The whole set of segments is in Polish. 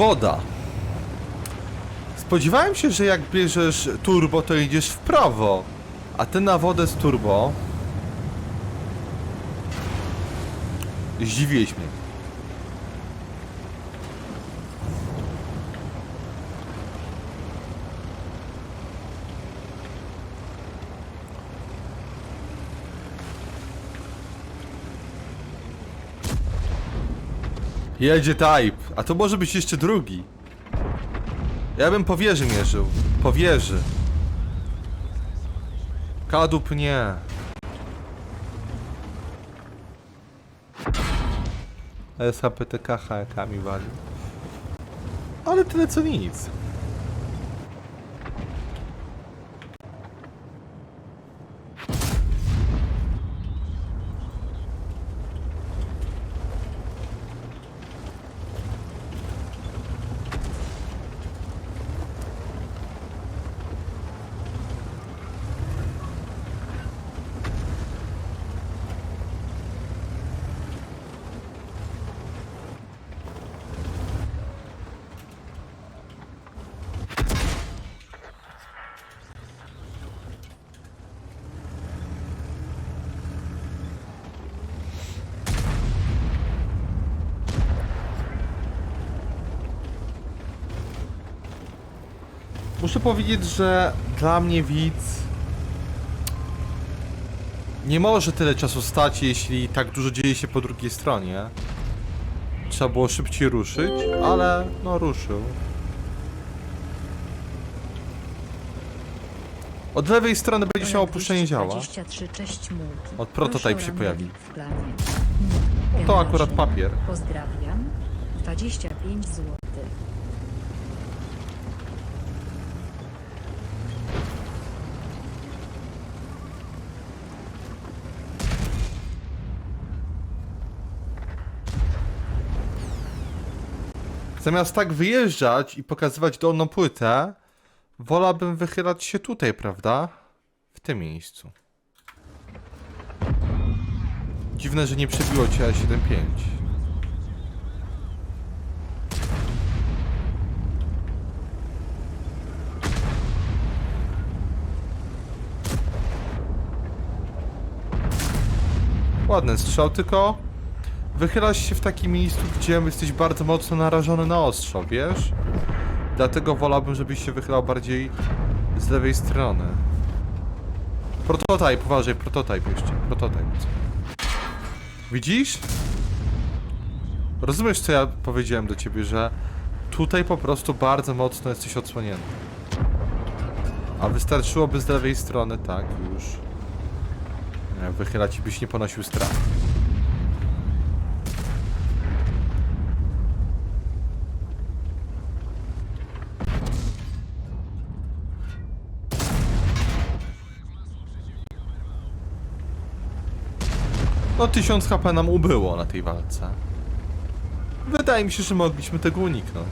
Woda. Spodziewałem się, że jak bierzesz turbo, to idziesz w prawo. A ty na wodę z turbo. Zdziwiłeś mnie. Jedzie type, a to może być jeszcze drugi. Ja bym po wieży mierzył. Po wieży. Kadłub nie. SHPTK HK mi wali. Ale tyle co nic. Muszę powiedzieć, że dla mnie widz nie może tyle czasu stać, jeśli tak dużo dzieje się po drugiej stronie. Trzeba było szybciej ruszyć, ale no ruszył. Od lewej strony będziesz miał opuszczenie działa. 23, cześć mułki. Od prototyp się pojawi. to akurat papier. Pozdrawiam. 25 zł. Zamiast tak wyjeżdżać i pokazywać dolną płytę, wolałbym wychylać się tutaj, prawda? W tym miejscu. Dziwne, że nie przebiło cię A75. Ładny strzał, tylko wychylasz się w takim miejscu, gdzie jesteś bardzo mocno narażony na ostrzał, wiesz? Dlatego wolałbym, żebyś się wychylał bardziej z lewej strony. Prototyp, uważaj, prototyp jeszcze, prototyp. Widzisz? Rozumiesz, co ja powiedziałem do ciebie, że tutaj po prostu bardzo mocno jesteś odsłonięty. A wystarczyłoby z lewej strony, tak, już. Wychylać byś nie ponosił strat. No 1000 HP nam ubyło na tej walce. Wydaje mi się, że mogliśmy tego uniknąć.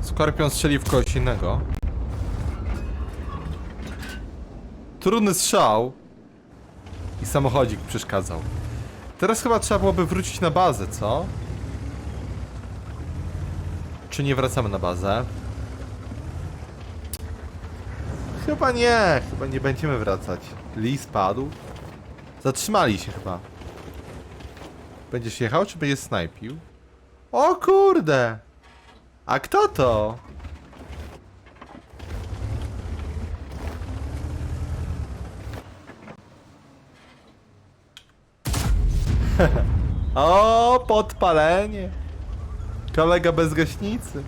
Skorpion strzeli w kogoś innego. Trudny strzał. I samochodzik przeszkadzał. Teraz chyba trzeba byłoby wrócić na bazę, co? Czy nie wracamy na bazę? Chyba nie, chyba nie będziemy wracać. Lee spadł. Zatrzymali się chyba. Będziesz jechał, czy będziesz snajpił? O kurde! A kto to? o, podpalenie. Kolega bez gaśnicy.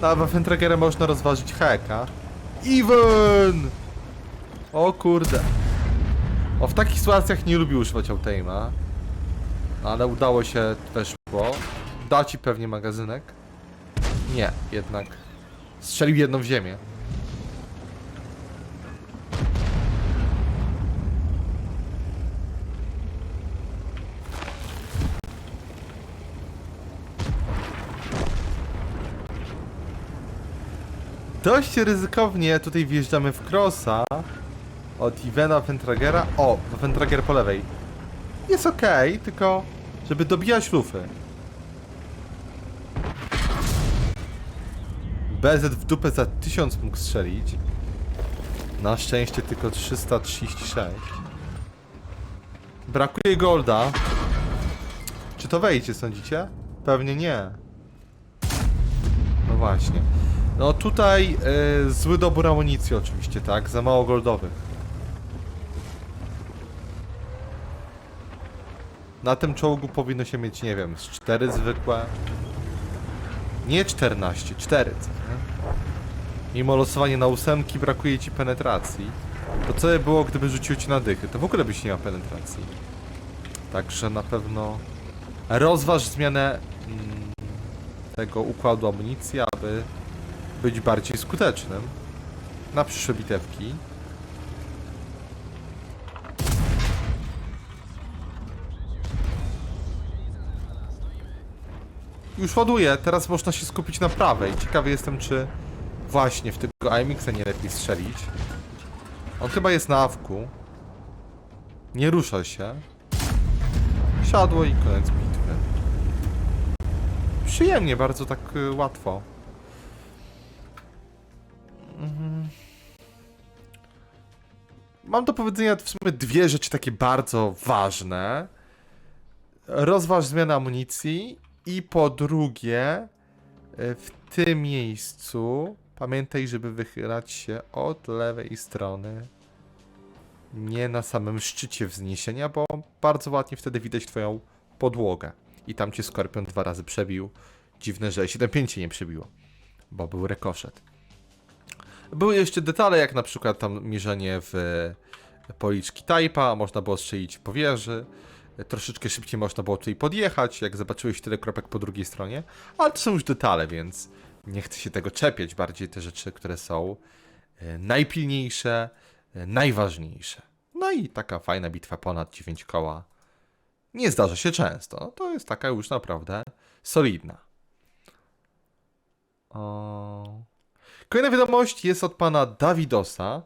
Na Waffentragerę można rozważyć heka. Even! O kurde. O, w takich sytuacjach nie lubię używać Outima. Ale udało się, weszło. Da ci pewnie magazynek? Nie, jednak. Strzelił jedną w ziemię. Dość ryzykownie tutaj wjeżdżamy w crossa od Ivena Ventragera. O, Ventrager po lewej. Jest okej, tylko żeby dobijać lufy. BZ w dupę za 1000 mógł strzelić. Na szczęście tylko 336. Brakuje golda. Czy to wejdzie, sądzicie? Pewnie nie. No właśnie. No tutaj y, zły dobór amunicji oczywiście, tak? Za mało goldowych. Na tym czołgu powinno się mieć, nie wiem, z 4 zwykłe. Nie 14, 4. co? Mimo losowania na ósemki brakuje ci penetracji. To co by było, gdyby rzucił ci na dychy? To w ogóle byś nie miał penetracji. Także na pewno rozważ zmianę mm, tego układu amunicji, aby być bardziej skutecznym na przyszłe bitewki. Już ładuję, teraz można się skupić na prawej. Ciekawy jestem, czy właśnie w tego AMX-a nie lepiej strzelić. On chyba jest na awku. Nie rusza się. Siadło i koniec bitwy. Przyjemnie, bardzo tak y, łatwo. Mhm. Mam do powiedzenia w sumie dwie rzeczy takie bardzo ważne. Rozważ zmianę amunicji i po drugie y, w tym miejscu pamiętaj, żeby wychylać się od lewej strony. Nie na samym szczycie wzniesienia, bo bardzo ładnie wtedy widać twoją podłogę. I tam cię Skorpion dwa razy przebił. Dziwne, że 7.5 cię nie przebiło, bo był rekoszet. Były jeszcze detale, jak na przykład tam mierzenie w policzki Type'a, można było strzelić po wieży. Troszeczkę szybciej można było tutaj podjechać, jak zobaczyłeś tyle kropek po drugiej stronie, ale to są już detale, więc nie chcę się tego czepiać, bardziej te rzeczy, które są e, najpilniejsze, e, najważniejsze. No i taka fajna bitwa ponad 9 koła. Nie zdarza się często. To jest taka już naprawdę solidna. O... Kolejna wiadomość jest od pana Dawidosa.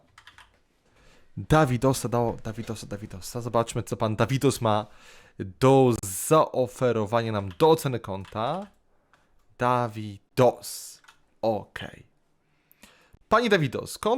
Dawidosa, dało, Dawidosa, Dawidosa. Zobaczmy, co pan Dawidos ma do zaoferowania nam do oceny konta. Dawidos. Okej. Panie Dawidos, konto